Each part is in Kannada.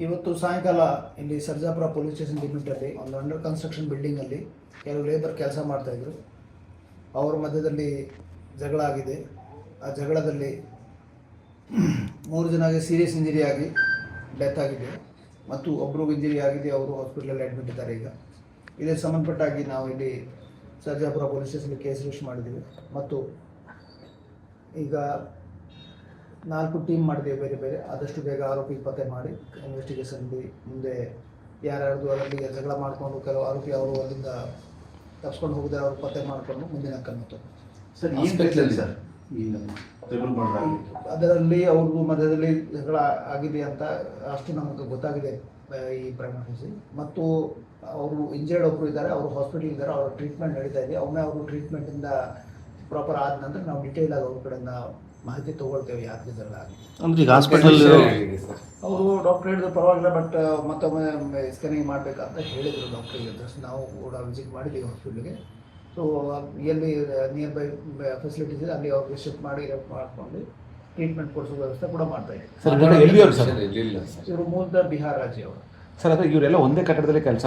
ಇವತ್ತು ಸಾಯಂಕಾಲ ಇಲ್ಲಿ ಸರ್ಜಾಪುರ ಪೊಲೀಸ್ ಸ್ಟೇಷನ್ ಲಿಮಿಟಲ್ಲಿ ಒಂದು ಅಂಡರ್ ಕನ್ಸ್ಟ್ರಕ್ಷನ್ ಬಿಲ್ಡಿಂಗಲ್ಲಿ ಕೆಲವು ಲೇಬರ್ ಕೆಲಸ ಮಾಡ್ತಾಯಿದ್ರು ಅವ್ರ ಮಧ್ಯದಲ್ಲಿ ಜಗಳ ಆಗಿದೆ. ಆ ಜಗಳದಲ್ಲಿ ಮೂರು ಜನಗೆ ಸೀರಿಯಸ್ ಇಂಜುರಿ ಆಗಿ ಡೆತ್ ಆಗಿದೆ. ಮತ್ತು ಒಬ್ಬರು ಇಂಜುರಿ ಆಗಿದೆ, ಅವರು ಹಾಸ್ಪಿಟಲಲ್ಲಿ ಅಡ್ಮಿಟ್ ಇದ್ದಾರೆ ಈಗ. ಇದಕ್ಕೆ ಸಂಬಂಧಪಟ್ಟಾಗಿ ನಾವು ಇಲ್ಲಿ ಸರ್ಜಾಪುರ ಪೊಲೀಸ್ ಸ್ಟೇಷನ್ಗೆ ಕೇಸ್ ರಿಜಿಸ್ಟರ್ ಮಾಡಿದ್ದೀವಿ. ಮತ್ತು ಈಗ ನಾಲ್ಕು ಟೀಮ್ ಮಾಡಿದೆ ಬೇರೆ ಬೇರೆ. ಆದಷ್ಟು ಬೇಗ ಆರೋಪಿ ಪತ್ತೆ ಮಾಡಿ ಇನ್ವೆಸ್ಟಿಗೇಷನ್ಲಿ ಮುಂದೆ ಯಾರ್ಯಾರ್ದು ಅದರಲ್ಲಿ ಜಗಳ ಮಾಡಿಕೊಂಡು ಕೆಲವು ಆರೋಪಿ ಅವರು ಅಲ್ಲಿಂದ ತಪ್ಸ್ಕೊಂಡು ಹೋಗಿದೆ ಅವರು ಪತ್ತೆ ಮಾಡಿಕೊಂಡು ಮುಂದಿನ ಕ್ರಮ ತಗೊಂಡು ಸರ್ ಸರ್ ಅದರಲ್ಲಿ ಅವ್ರಿಗೂ ಮಧ್ಯದಲ್ಲಿ ಜಗಳ ಆಗಿದೆ ಅಂತ ಅಷ್ಟು ನಮಗೆ ಗೊತ್ತಾಗಿದೆ ಈ ಪ್ರೈಮರಿ ಮತ್ತು ಅವರು ಇಂಜರ್ಡ್ ಒಬ್ಬರು ಇದ್ದಾರೆ ಅವರು ಹಾಸ್ಪಿಟಲ್ ಇದ್ದಾರೆ ಅವರ ಟ್ರೀಟ್ಮೆಂಟ್ ನಡೀತಾ ಇದೆ. ಒಮ್ಮೆ ಅವರು ಟ್ರೀಟ್ಮೆಂಟಿಂದ ಪ್ರಾಪರ್ ಆದ ನಂತರ ನಾವು ಡಿಟೇಲ್ ಆಗಿ ಅವ್ರ ಕಡೆಯಿಂದ ಮಾಹಿತಿ ತಗೊಳ್ತೇವೆ ಯಾತ್ರಿಗಳಾಗಿ ಅಂದ್ರೆ ಈಗ ಹಾಸ್ಪಿಟಲ್ ಅವರು ಡಾಕ್ಟರ್ ಹೇಳಿದ್ರು ಪರವಾಗಿಲ್ಲ ಬಟ್ ಮತ್ತೊಮ್ಮೆ ಸ್ಕ್ಯಾನಿಂಗ್ ಮಾಡಬೇಕಂತ ಹೇಳಿದರು ಡಾಕ್ಟ್ರಿಗೆ ಜಸ್ಟ್ ನಾವು ಕೂಡ ವಿಸಿಟ್ ಮಾಡಿದ್ದೀವಿ ಹಾಸ್ಪಿಟ್ಲಿಗೆ ಸೊ ಎಲ್ಲಿ ನಿಯರ್ ಬೈ ಫೆಸಿಲಿಟೀಸ್ ಇದೆ ಅಲ್ಲಿ ಅವ್ರಿಗೆ ಶಿಫ್ಟ್ ಮಾಡಿ ಮಾಡ್ಕೊಂಡು ಟ್ರೀಟ್ಮೆಂಟ್ ಕೊಡಿಸೋ ವ್ಯವಸ್ಥೆ ಕೂಡ ಮಾಡ್ತಾ ಇದ್ದೀವಿ. ಸರ್ ಇವರೆಲ್ಲ ಸರ್? ಇರ್ಲಿಲ್ಲ ಸರ್. ಇವರು ಮೂಲತಃ ಬಿಹಾರ್ ರಾಜ್ಯ ಅವರು. ಸರ್ ಅದು ಇವರೆಲ್ಲ ಒಂದೇ ಕಟ್ಟಡದಲ್ಲಿ ಕೆಲಸ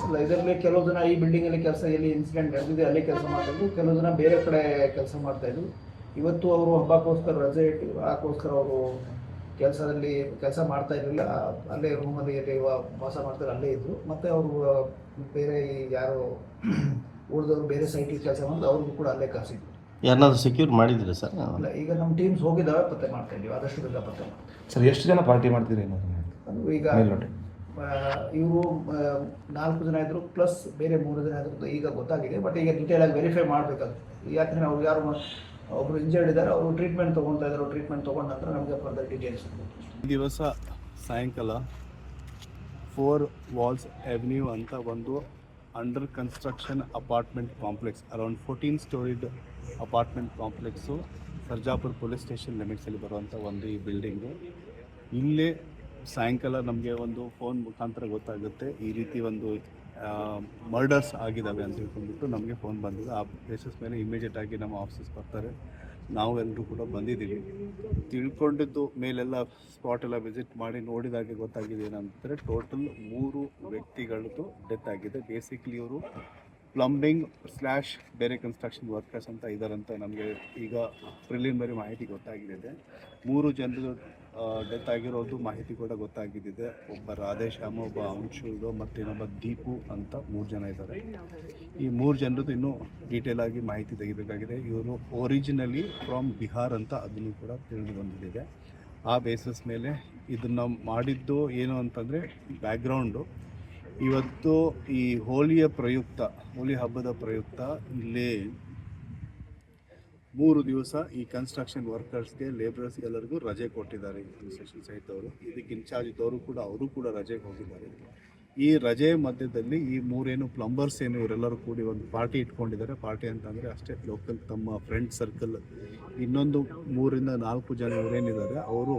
ಸರ್? ಅಲ್ಲ ಇದರಲ್ಲಿ ಕೆಲವು ಜನ ಈ ಬಿಲ್ಡಿಂಗ್ ಅಲ್ಲಿ ಕೆಲಸ ಎಲ್ಲಿ ಇನ್ಸಿಡೆಂಟ್ ನಡೆದಿದೆ ಅಲ್ಲಿ ಕೆಲಸ ಮಾಡ್ತಾ ಇದ್ರು. ಕೆಲವು ಜನ ಬೇರೆ ಕಡೆ ಕೆಲಸ ಮಾಡ್ತಾ ಇದ್ರು. ಇವತ್ತು ಅವರು ಹಬ್ಬಕ್ಕೋಸ್ಕರ ರಜೆ ಇಟ್ಟು ಅದಕ್ಕೋಸ್ಕರ ಅವರು ಕೆಲಸದಲ್ಲಿ ಕೆಲಸ ಮಾಡ್ತಾ ಇರಲಿಲ್ಲ. ಅಲ್ಲೇ ರೂಮಲ್ಲಿ ಎಲ್ಲಿ ವಾಸ ಮಾಡ್ತಾರೆ ಅಲ್ಲೇ ಇದ್ದರು ಮತ್ತೆ ಅವರು ಬೇರೆ ಈ ಯಾರು ಉಳಿದವರು ಬೇರೆ ಸೈಟಿಗೆ ಕೆಲಸ ಮಾಡಿದ್ರು. ಅವ್ರಿಗೂ ಕೂಡ ಅಲ್ಲೇ ಕರೆಸಿದ್ರು. ಯಾರನ್ನಾದ್ರೂ ಸೆಕ್ಯೂರ್ ಮಾಡಿದ್ದೀರಾ ಸರ್? ಅಲ್ಲ ಈಗ ನಮ್ಮ ಟೀಮ್ಸ್ ಹೋಗಿದ್ದಾವೆ. ಪತ್ತೆ ಮಾಡ್ತಾ ಇದ್ದೀವಿ. ಆದಷ್ಟು ಬೇಗ ಪತ್ತೆ ಮಾಡ್ತೀವಿ. ಸರ್ ಎಷ್ಟು ಜನ ಪಾರ್ಟಿ ಮಾಡ್ತೀರಿ ಅದು ಈಗ ಇವರು ನಾಲ್ಕು ಜನ ಇದ್ರು ಪ್ಲಸ್ ಬೇರೆ ಮೂರು ಜನ ಇದ್ರು. ಈಗ ಗೊತ್ತಾಗಿದೆ. ಬಟ್ ಈಗ ಡೀಟೇಲ್ ಆಗಿ ವೆರಿಫೈ ಮಾಡಬೇಕಾಗ್ತದೆ ಯಾಕಂದ್ರೆ ಅವ್ರು ಯಾರು ಒಬ್ರು ಇಂಜರ್ಡ್ ಇದ್ದಾರೆ, ಅವರು ಟ್ರೀಟ್ಮೆಂಟ್ ತೊಗೊಳ್ತಾ ಇದ್ದಾರೆ ಟ್ರೀಟ್ಮೆಂಟ್ ತೊಗೊಂಡ ನಂತರ ನಮಗೆ ಫರ್ದರ್ ಡೀಟೇಲ್ಸ್ ಈ ದಿವಸ ಸಾಯಂಕಾಲ ಫೋರ್ ವಾಲ್ಸ್ ಎವ್ನ್ಯೂ ಅಂತ ಒಂದು under construction apartment complex around fourteen storied apartment complex Sarjapura police station ಲಿಮಿಟ್ಸಲ್ಲಿ ಬರುವಂಥ ಒಂದು ಈ ಬಿಲ್ಡಿಂಗು ಇಲ್ಲೇ ಸಾಯಂಕಾಲ ನಮಗೆ ಒಂದು ಫೋನ್ ಮುಖಾಂತರ ಗೊತ್ತಾಗುತ್ತೆ ಈ ರೀತಿ ಒಂದು ಮರ್ಡರ್ಸ್ ಆಗಿದ್ದಾವೆ ಅಂತ ತಿಳ್ಕೊಂಡ್ಬಿಟ್ಟು ನಮಗೆ ಫೋನ್ ಬಂದಿದೆ. ಆ ಪ್ಲೇಸಸ್ ಮೇಲೆ ಇಮಿಡಿಯೇಟ್ ಆಗಿ ನಮ್ಮ ಆಫೀಸಸ್ ಬರ್ತಾರೆ. ನಾವು ಎಲ್ಲರೂ ಕೂಡ ಬಂದಿದ್ದೀವಿ. ತಿಳ್ಕೊಂಡಿದ್ದು ಮೇಲೆಲ್ಲ ಸ್ಪಾಟ್ ಎಲ್ಲ ವಿಸಿಟ್ ಮಾಡಿ ನೋಡಿದಾಗೆ ಗೊತ್ತಾಗಿದೆ ಏನಂತಂದರೆ ಟೋಟಲ್ ಮೂರು ವ್ಯಕ್ತಿಗಳದ್ದು ಡೆತ್ ಆಗಿದೆ. ಬೇಸಿಕ್ಲಿ ಇವರು ಪ್ಲಂಬಿಂಗ್ ಸ್ಲ್ಯಾಶ್ ಬೇರೆ ಕನ್ಸ್ಟ್ರಕ್ಷನ್ ವರ್ಕರ್ಸ್ ಅಂತ ಇದ್ದಾರಂತ ನಮಗೆ ಈಗ ಪ್ರಿಲಿಮಿನರಿ ಮಾಹಿತಿ ಗೊತ್ತಾಗಿದೆ. ಮೂರು ಜನರು ಡೆತ್ ಆಗಿರೋದು ಮಾಹಿತಿ ಕೂಡ ಗೊತ್ತಾಗಿದ್ದಿದೆ. ಒಬ್ಬ ರಾಧೇಶ್ಯಾಮ ಒಬ್ಬ ಅಂಶುಡು ಮತ್ತೆ ಇನ್ನೊಬ್ಬ ದೀಪು ಅಂತ ಮೂರು ಜನ ಇದ್ದಾರೆ. ಈ ಮೂರು ಜನರದ್ದು ಇನ್ನೂ ಡೀಟೇಲ್ ಆಗಿ ಮಾಹಿತಿ ತೆಗಿಬೇಕಾಗಿದೆ. ಇವರು ಒರಿಜಿನಲಿ ಫ್ರಾಮ್ ಬಿಹಾರ್ ಅಂತ ಅದನ್ನು ಕೂಡ ತಿಳಿದು ಬಂದಿದೆ. ಆ ಬೇಸಿಸ್ ಮೇಲೆ ಇದನ್ನು ಮಾಡಿದ್ದು ಏನು ಅಂತಂದರೆ ಬ್ಯಾಕ್ಗ್ರೌಂಡು ಇವತ್ತು ಈ ಹೋಲಿಯ ಪ್ರಯುಕ್ತ, ಹೋಲಿ ಹಬ್ಬದ ಪ್ರಯುಕ್ತ ಇಲ್ಲಿ ಮೂರು ದಿವಸ ಈ ಕನ್ಸ್ಟ್ರಕ್ಷನ್ ವರ್ಕರ್ಸ್ಗೆ ಲೇಬರರ್ಸ್ ಎಲ್ಲರಿಗೂ ರಜೆ ಕೊಟ್ಟಿದ್ದಾರೆ ಕನ್ಸ್ಟ್ರಕ್ಷನ್ ಸೈಟ್ ಅವರು. ಇದಕ್ಕೆ ಇನ್ಚಾರ್ಜ್ ಇದ್ದವರು ಕೂಡ, ಅವರು ಕೂಡ ರಜೆಗೆ ಹೋಗಿದ್ದಾರೆ. ಈ ರಜೆ ಮಧ್ಯದಲ್ಲಿ ಈ ಮೂರೇನು ಪ್ಲಂಬರ್ಸ್ ಏನು, ಇವರೆಲ್ಲರೂ ಕೂಡಿ ಒಂದು ಪಾರ್ಟಿ ಇಟ್ಕೊಂಡಿದ್ದಾರೆ. ಪಾರ್ಟಿ ಅಂತಂದರೆ ಅಷ್ಟೇ ಲೋಕಲ್ ತಮ್ಮ ಫ್ರೆಂಡ್ ಸರ್ಕಲ್ ಇನ್ನೊಂದು ಮೂರಿಂದ ನಾಲ್ಕು ಜನ ಇವರೇನಿದ್ದಾರೆ, ಅವರು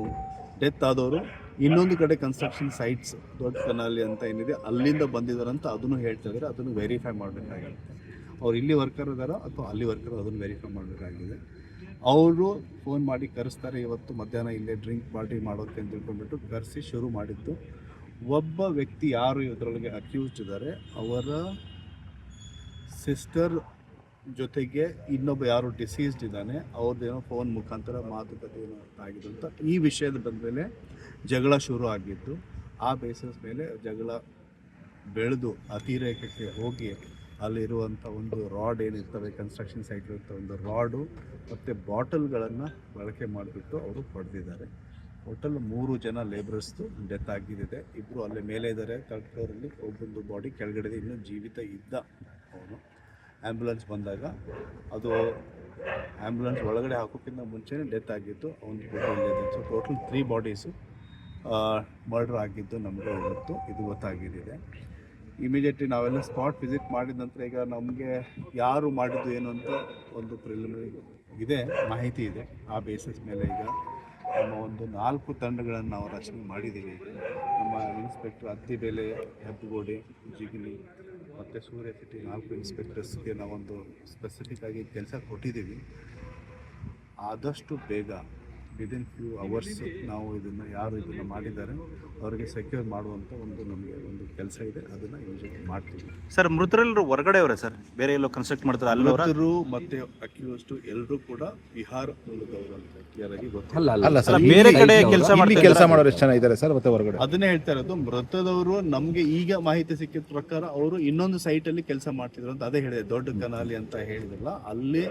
ಡೆತ್ ಆದವರು. ಇನ್ನೊಂದು ಕಡೆ ಕನ್ಸ್ಟ್ರಕ್ಷನ್ ಸೈಟ್ಸ್ ದೊಡ್ಡ ಕನಾಲಿ ಅಂತ ಏನಿದೆ, ಅಲ್ಲಿಂದ ಬಂದಿದ್ದಾರೆ ಅಂತ ಅದನ್ನು ಹೇಳ್ತಾ ಇದ್ದಾರೆ. ಅದನ್ನು ವೆರಿಫೈ ಮಾಡಬೇಕಾಗಿರುತ್ತೆ. ಅವ್ರು ಇಲ್ಲಿ ವರ್ಕರ್ ಇದ್ದಾರೋ ಅಥವಾ ಅಲ್ಲಿ ವರ್ಕರ್ ಅದನ್ನು ವೆರಿಫೈ ಮಾಡಬೇಕಾಗಿದೆ. ಅವರು ಫೋನ್ ಮಾಡಿ ಕರೆಸ್ತಾರೆ, ಇವತ್ತು ಮಧ್ಯಾಹ್ನ ಇಲ್ಲೇ ಡ್ರಿಂಕ್ ಪಾರ್ಟಿ ಮಾಡೋಕ್ಕೆ ಅಂತ ತಿಳ್ಕೊಂಡ್ಬಿಟ್ಟು ಕರೆಸಿ ಶುರು ಮಾಡಿದ್ದು. ಒಬ್ಬ ವ್ಯಕ್ತಿ ಯಾರು ಇದರೊಳಗೆ ಅಕ್ಯೂಸ್ಡ್ ಇದ್ದಾರೆ, ಅವರ ಸಿಸ್ಟರ್ ಜೊತೆಗೆ ಇನ್ನೊಬ್ಬ ಯಾರು ಡಿಸೀಸ್ಡ್ ಇದ್ದಾನೆ, ಅವ್ರದ್ದೇನೋ ಫೋನ್ ಮುಖಾಂತರ ಮಾತುಕತೆ ಏನೋ ಆಗಿದೆ ಅಂತ ಈ ವಿಷಯದ ಬಂದಮೇಲೆ ಜಗಳ ಶುರು ಆಗಿದ್ದು, ಆ ಬೇಸಿಸ್ ಮೇಲೆ ಜಗಳ ಬೆಳೆದು ಅತಿರೇಕಕ್ಕೆ ಹೋಗಿ ಅಲ್ಲಿರುವಂಥ ಒಂದು ರಾಡ್ ಏನಿರ್ತವೆ ಕನ್ಸ್ಟ್ರಕ್ಷನ್ ಸೈಟ್ ಒಂದು ರಾಡು ಮತ್ತು ಬಾಟಲ್ಗಳನ್ನು ಬಳಕೆ ಮಾಡಿಬಿಟ್ಟು ಅವರು ಹೊಡೆದಿದ್ದಾರೆ. ಟೋಟಲ್ ಮೂರು ಜನ ಲೇಬರ್ಸ್ದು ಡೆತ್ ಆಗಿದ್ದಿದೆ ಇಬ್ಬರು ಅಲ್ಲೇ ಮೇಲೆ ಇದ್ದಾರೆ ಥರ್ಡ್ ಫ್ಲೋರಲ್ಲಿ ಒಬ್ಬೊಂದು ಬಾಡಿ ಕೆಳಗಡೆ ಇನ್ನೂ ಜೀವಿತ ಇದ್ದ ಅವನು. ಆ್ಯಂಬುಲೆನ್ಸ್ ಬಂದಾಗ ಅದು ಆ್ಯಂಬುಲೆನ್ಸ್ ಒಳಗಡೆ ಹಾಕೋಕ್ಕಿಂತ ಮುಂಚೆನೇ ಡೆತ್ ಆಗಿತ್ತು ಅವನು so total three bodies murder ಆಗಿದ್ದು ನಮಗೆ ಇವತ್ತು ಇದು ಗೊತ್ತಾಗಿದ್ದಿದೆ ಇಮಿಡಿಯೇಟ್ಲಿ ನಾವೆಲ್ಲ ಸ್ಪಾಟ್ ವಿಸಿಟ್ ಮಾಡಿದ ನಂತರ ಈಗ ನಮಗೆ ಯಾರು ಮಾಡಿದ್ದು ಏನು ಅಂತ ಒಂದು ಪ್ರಿಲಿಮಿನರಿ ಇದೆ, ಮಾಹಿತಿ ಇದೆ. ಆ ಬೇಸಿಸ್ ಮೇಲೆ ಈಗ ನಮ್ಮ ಒಂದು ನಾಲ್ಕು ತಂಡಗಳನ್ನು ನಾವು ರಚನೆ ಮಾಡಿದ್ದೀವಿ. ನಮ್ಮ ಇನ್ಸ್ಪೆಕ್ಟರ್ ಅತ್ತಿಬೇಲೆ, ಹೆಬ್ಬಗೋಡಿ, ಜಿಗಿಲಿ ಮತ್ತು ಸೂರ್ಯ ಸಿಟಿ ನಾಲ್ಕು ಇನ್ಸ್ಪೆಕ್ಟರ್ಸ್ಗೆ ನಾವೊಂದು ಸ್ಪೆಸಿಫಿಕ್ ಆಗಿ ಕೆಲಸ ಕೊಟ್ಟಿದ್ದೀವಿ. ಆದಷ್ಟು ಬೇಗ ವಿದಿನ್ ಫ್ಯೂ ಅವರ್ಸ್ ನಾವು ಇದನ್ನು ಯಾರು ಇದನ್ನು ಮಾಡಿದ್ದಾರೆ ಅವರಿಗೆ ಸೆಕ್ಯೂರ್ ಮಾಡುವಂಥ ಒಂದು ನಮಗೆ ಒಂದು ಕೆಲಸ ಇದೆ ಅದನ್ನು ಇಮಿಡಿಯೇಟ್ ಮಾಡ್ತೀವಿ. ಸರ್ ಮೃತರೆಲ್ಲರೂ ಹೊರಗಡೆ ಅವರೇ ಸರ್? ಬೇರೆ ಎಲ್ಲೋ ಕನ್ಸ್ಟ್ರಕ್ಟ್ ಮಾಡ್ತಾರೆ ಅಲ್ಲವರ? ಮೃತರು ಮತ್ತೆ ಅಕ್ಯೂಸ್ಟ್ ಎಲ್ಲರೂ ಕೂಡ ಬಿಹಾರ ಮೂಲದವರು ಅಂತ ಕ್ಲಿಯರ್ ಆಗಿ ಅಲ್ಲ ಅಲ್ಲ, ಸರ್ ಬೇರೆ ಕಡೆ ಕೆಲಸ ಮಾಡಿ ಕೆಲಸ ಮಾಡೋರು ಎಷ್ಟು ಜನ ಇದ್ದಾರೆ ಸರ್ ಮತ್ತೆ ಹೊರಗಡೆ? ಅದನ್ನೇ ಹೇಳ್ತಾ ಇರೋದು ಮೃತದವರು ನಮಗೆ ಈಗ ಮಾಹಿತಿ ಸಿಕ್ಕಿದ ಪ್ರಕಾರ ಅವರು ಇನ್ನೊಂದು ಸೈಟ್ ಅಲ್ಲಿ ಕೆಲಸ ಮಾಡ್ತಿದ್ರು ಅಂತ ಅದೇ ಹೇಳಿದೆ ದೊಡ್ಡ ಕನಾಲಿ ಅಂತ ಹೇಳಿದ್ರಲ್ಲ ಅಲ್ಲಿ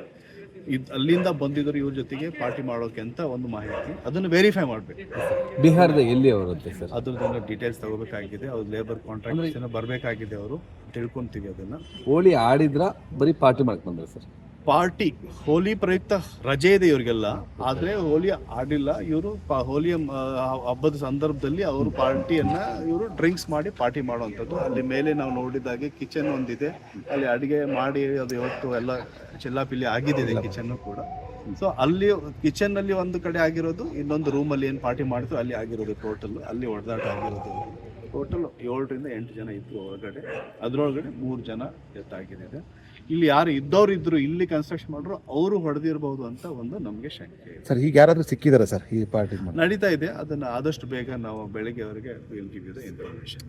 ಇದ್ ಅಲ್ಲಿಂದ ಬಂದಿದ್ರು ಇವ್ರ ಜೊತೆಗೆ ಪಾರ್ಟಿ ಮಾಡೋಕೆ ಅಂತ ಒಂದು ಮಾಹಿತಿ. ಅದನ್ನು ವೆರಿಫೈ ಮಾಡಬೇಕು. ಬಿಹಾರದ ಎಲ್ಲಿ ಅವರಂತೆ ಸರ್? ಅದ್ರದ್ದು ಡೀಟೇಲ್ಸ್ ತಗೋಬೇಕಾಗಿದೆ. ಅವ್ರ ಲೇಬರ್ ಕಾಂಟ್ರಾಕ್ಟ್ ಬರಬೇಕಾಗಿದೆ ಅವರು. ತಿಳ್ಕೊಂತೀವಿ ಅದನ್ನ. ಹೋಳಿ ಆಡಿದ್ರ ಬರೀ ಪಾರ್ಟಿ ಮಾಡಕ್ ಬಂದ್ರ ಸರ್? ಪಾರ್ಟಿ, ಹೋಲಿ ಪ್ರಯುಕ್ತ ರಜೆ ಇದೆ ಇವರಿಗೆಲ್ಲ. ಆದರೆ ಹೋಲಿ ಆಡಿಲ್ಲ. ಇವರು ಹೋಲಿಯ ಹಬ್ಬದ ಸಂದರ್ಭದಲ್ಲಿ ಅವರು ಪಾರ್ಟಿಯನ್ನ ಇವರು ಡ್ರಿಂಕ್ಸ್ ಮಾಡಿ ಪಾರ್ಟಿ ಮಾಡುವಂಥದ್ದು. ಅಲ್ಲಿ ಮೇಲೆ ನಾವು ನೋಡಿದಾಗೆ ಕಿಚನ್ ಒಂದಿದೆ. ಅಲ್ಲಿ ಅಡಿಗೆ ಮಾಡಿ ಅದು ಇವತ್ತು ಎಲ್ಲ ಚಿಲ್ಲಾಪಿಲ್ಲಿ ಆಗಿದೆ ಕಿಚನ್ ಕೂಡ. ಸೊ ಅಲ್ಲಿ ಕಿಚನ್ ಅಲ್ಲಿ ಒಂದು ಕಡೆ ಆಗಿರೋದು, ಇನ್ನೊಂದು ರೂಮ್ ಅಲ್ಲಿ ಏನು ಪಾರ್ಟಿ ಮಾಡಿದ್ರು ಅಲ್ಲಿ ಆಗಿರೋದು ಟೋಟಲ್ ಅಲ್ಲಿ ಹೊಡೆದಾಟ ಆಗಿರೋದು. ಟೋಟಲ್ ಏಳರಿಂದ ಎಂಟು ಜನ ಇದ್ರು ಒಳಗಡೆ ಅದರೊಳಗಡೆ ಮೂರು ಜನ ಡೆತ್ ಆಗಿದೆ ಇಲ್ಲಿ ಯಾರು ಇದ್ದವ್ರು ಇದ್ರು ಇಲ್ಲಿ ಕನ್ಸ್ಟ್ರಕ್ಷನ್ ಮಾಡ್ರು ಅವರು ಹೊಡೆದಿರಬಹುದು ಅಂತ ಒಂದು ನಮಗೆ ಶಂಕೆ ಇದೆ. ಸರ್ ಈಗ ಯಾರಾದರೂ ಸಿಕ್ಕಿದಾರ ಸರ್ ಈ ಪಾರ್ಟಿ ನಡೀತಾ ಇದೆ. ಅದನ್ನು ಆದಷ್ಟು ಬೇಗ ನಾವು ಬೆಳಗ್ಗೆವರೆಗೆ ಅವರಿಗೆ will give you the information